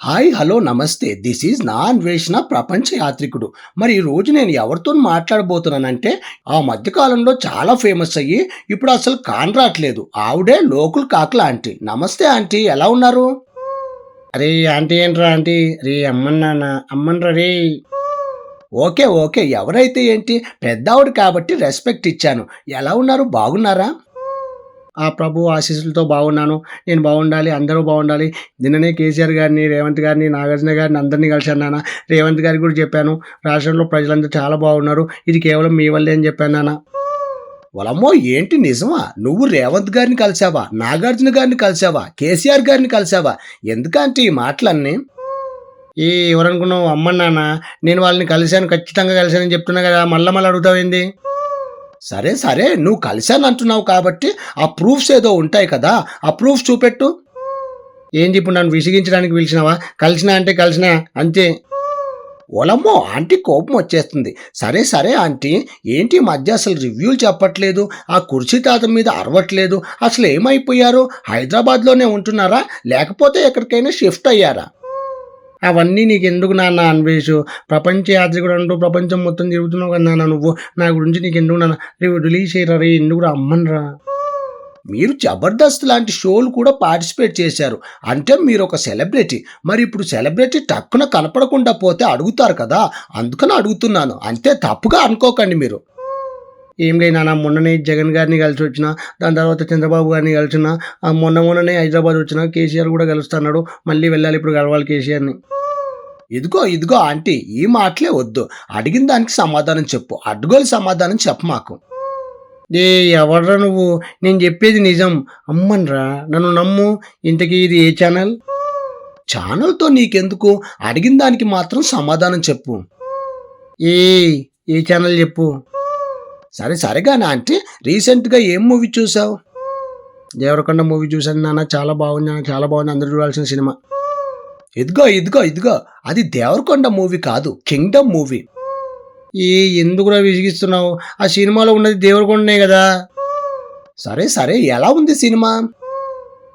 Hi hello నమస్తే. This is నా అన్వేషణ ప్రపంచ యాత్రికుడు. మరి ఈ రోజు నేను ఎవరితో మాట్లాడబోతున్నానంటే ఆ మధ్యకాలంలో చాలా ఫేమస్ అయ్యి ఇప్పుడు అసలు కానరాట్లేదు ఆవిడే లోకల్ కాకల ఆంటీ నమస్తే ఆంటీ ఎలా ఉన్నారు? అరే ఆంటీ ఏంట్రా ఆంటీ రే అమ్మన్నానా అమ్మన్రా రే ఓకే ఓకే. ఎవరైతే ఏంటి? పెద్దావిడ కాబట్టి రెస్పెక్ట్ ఇచ్చాను. ఎలా ఉన్నారు? బాగున్నారా? ఆ ప్రభు ఆశీస్సులతో బాగున్నాను. నేను బాగుండాలి. అందరూ బాగుండాలి. నిన్ననే కేసీఆర్ గారిని రేవంత్ గారిని నాగార్జున గారిని అందరినీ కలిశాను నాన్న. రేవంత్ గారికి కూడా చెప్పాను. రాష్ట్రంలో ప్రజలందరూ చాలా బాగున్నారు. ఇది కేవలం మీ వల్లే అని చెప్పాను నాన్న. వలమ్మో ఏంటి నిజమా? నువ్వు రేవంత్ గారిని కలిసావా నాగార్జున గారిని కలిసావా కేసీఆర్ గారిని కలిసావా ఎందుకంటే ఈ మాటలన్నీ? ఏ ఎవరనుకున్నావు? అమ్మ నాన్న. నేను వాళ్ళని కలిశాను. ఖచ్చితంగా కలిశానని చెప్తున్నా కదా. మళ్ళా మళ్ళీ అడుగుతావేంది? సరే సరే నువ్వు కలిశాను అంటున్నావు కాబట్టి ఆ ప్రూఫ్స్ ఏదో ఉంటాయి కదా ఆ ప్రూఫ్స్ చూపెట్టు. ఏంటి ఇప్పుడు నన్ను విసిగించడానికి పిలిచినావా? కలిసినా అంటే కలిసినా అంతే. ఓలమ్మో ఆంటీ కోపం వచ్చేస్తుంది. సరే సరే ఆంటీ ఏంటి మధ్య అసలు రివ్యూలు చెప్పట్లేదు? ఆ కుర్చీ తాత మీద అరవట్లేదు. అసలు ఏమైపోయారు? హైదరాబాద్లోనే ఉంటున్నారా? లేకపోతే ఎక్కడికైనా షిఫ్ట్ అయ్యారా? అవన్నీ నీకు ఎందుకు నాన్న అన్వేషు? ప్రపంచ యాత్రికుడు అంటూ ప్రపంచం మొత్తం తిరుగుతున్నావు కదా నాన్న నువ్వు. నా గురించి నీకు ఎందుకు నాన్న? రేపు రిలీజ్ చేయరా రే ఎందుకు రా? అమ్మనరా. మీరు జబర్దస్త్ లాంటి షోలు కూడా పార్టిసిపేట్ చేశారు. అంటే మీరు ఒక సెలబ్రిటీ. మరి ఇప్పుడు సెలబ్రిటీ టక్కున కనపడకుండా పోతే అడుగుతారు కదా. అందుకని అడుగుతున్నాను. అంతే తప్పుగా అనుకోకండి మీరు. ఏం లేదు నాన్న మొన్ననే జగన్ గారిని కలిసి వచ్చిన దాని తర్వాత చంద్రబాబు గారిని కలిసిన మొన్న మొన్ననే హైదరాబాద్ వచ్చిన కేసీఆర్ కూడా కలుస్తున్నాడు. మళ్ళీ వెళ్ళాలి ఇప్పుడు కలవాలి కేసీఆర్ని. ఇదిగో ఇదిగో ఆంటీ ఈ మాటలే వద్దు. అడిగిన దానికి సమాధానం చెప్పు. అడ్డుగోలు సమాధానం చెప్పు మాకు. ఏ ఎవడ్రా నువ్వు? నేను చెప్పేది నిజం. అమ్మన్రా నన్ను నమ్ము. ఇంతకీ ఇది ఏ ఛానల్? ఛానల్తో నీకెందుకు? అడిగిన దానికి మాత్రం సమాధానం చెప్పు. ఏ ఏ ఛానల్ చెప్పు? సరే సరేగానే ఆంటీ రీసెంట్గా ఏం మూవీ చూసావు? దేవరకొండ మూవీ చూసాను నాన్న. చాలా బాగుంది చాలా బాగుంది. అందరూ చూడాల్సిన సినిమా. ఇదిగో ఇదిగో ఇదిగో. అది దేవరకొండ మూవీ కాదు కింగ్డమ్ మూవీ. ఏ ఎందుకురా విసిగిస్తున్నావు? ఆ సినిమాలో ఉన్నది దేవరకొండనే కదా. సరే సరే ఎలా ఉంది సినిమా?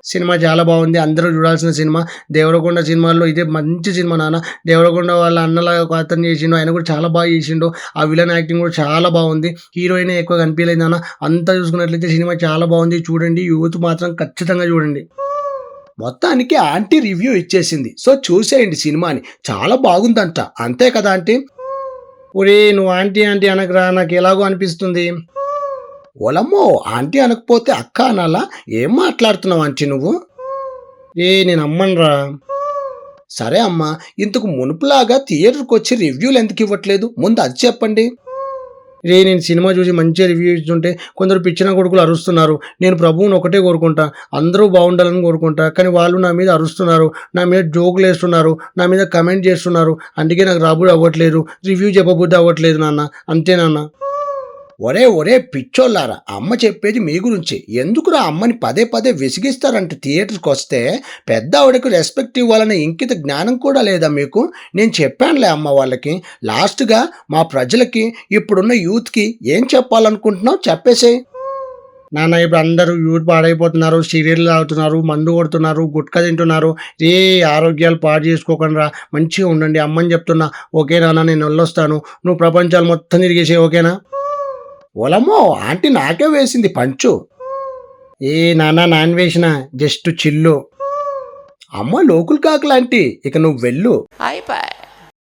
సినిమా చాలా బాగుంది అందరూ చూడాల్సిన సినిమా. దేవరకొండ సినిమాల్లో ఇదే మంచి సినిమా నాన్న. దేవరకొండ వాళ్ళ అన్నలాగా ఒక అతను చేసిండు ఆయన కూడా చాలా బాగా చేసిండు. ఆ విలన్ యాక్టింగ్ కూడా చాలా బాగుంది. హీరోయిన్ ఎక్కువ కనిపించలేదు నాన్న. అంతా చూసుకున్నట్లయితే సినిమా చాలా బాగుంది. చూడండి యూత్ మాత్రం ఖచ్చితంగా చూడండి. మొత్తానికి ఆంటీ రివ్యూ ఇచ్చేసింది. సో చూసేయండి సినిమాని. చాలా బాగుందంట. అంతే కదా ఆంటీ? ఒరే నువ్వు ఆంటీ ఆంటీ అనకరా. నాకు ఎలాగో అనిపిస్తుంది. ఓలమ్మో ఆంటీ అనకపోతే అక్క అనాలా? ఏం మాట్లాడుతున్నావు ఆంటీ నువ్వు? ఏ నేను అమ్మనురా. సరే అమ్మా. ఇంతకు మునుపులాగా థియేటర్కి వచ్చి రివ్యూలు ఎందుకు ఇవ్వట్లేదు? ముందు అది చెప్పండి. రే నేను సినిమా చూసి మంచిగా రివ్యూ ఇస్తుంటే కొందరు పిచ్చిన కొడుకులు అరుస్తున్నారు. నేను ప్రభువుని ఒకటే కోరుకుంటా. అందరూ బాగుండాలని కోరుకుంటా. కానీ వాళ్ళు నా మీద అరుస్తున్నారు. నా మీద జోకులు వేస్తున్నారు. నా మీద కమెంట్ చేస్తున్నారు. అందుకే నాకు రాబుడు అవ్వట్లేదు. రివ్యూ చెప్పబుద్ధి అవ్వట్లేదు నాన్న. అంతే నాన్న. ఒరే ఒరే పిచ్చోళ్ళారా అమ్మ చెప్పేది మీ గురించి. ఎందుకురా అమ్మని పదే పదే విసిగిస్తారంటే థియేటర్కి వస్తే? పెద్ద ఆవిడకు రెస్పెక్ట్ ఇవ్వాలనే ఇంకిత జ్ఞానం కూడా లేదా మీకు? నేను చెప్పానులే అమ్మ వాళ్ళకి. లాస్ట్గా మా ప్రజలకి ఇప్పుడున్న యూత్కి ఏం చెప్పాలనుకుంటున్నావు? చెప్పేసే నాన్న ఇప్పుడు అందరూ యూత్ పాడైపోతున్నారు సీరియల్ తాగుతున్నారు మందు కొడుతున్నారు గుట్కా తింటున్నారు. ఏ ఆరోగ్యాలు పాడు చేసుకోకుండా మంచిగా ఉండండి అమ్మని చెప్తున్నా. ఓకే నాన్న నేను వెళ్ళొస్తాను. నువ్వు ప్రపంచాలు మొత్తం తిరిగేసే ఓకేనా? ఓలమ్మో ఆంటీ నాకే వేసింది పంచు. ఏ నాన్న నాన్ వేసిన? జస్ట్ చిల్లు. అమ్మ లోకులు కాకులాంటి ఇక నువ్వు వెళ్ళు. అయిపోయి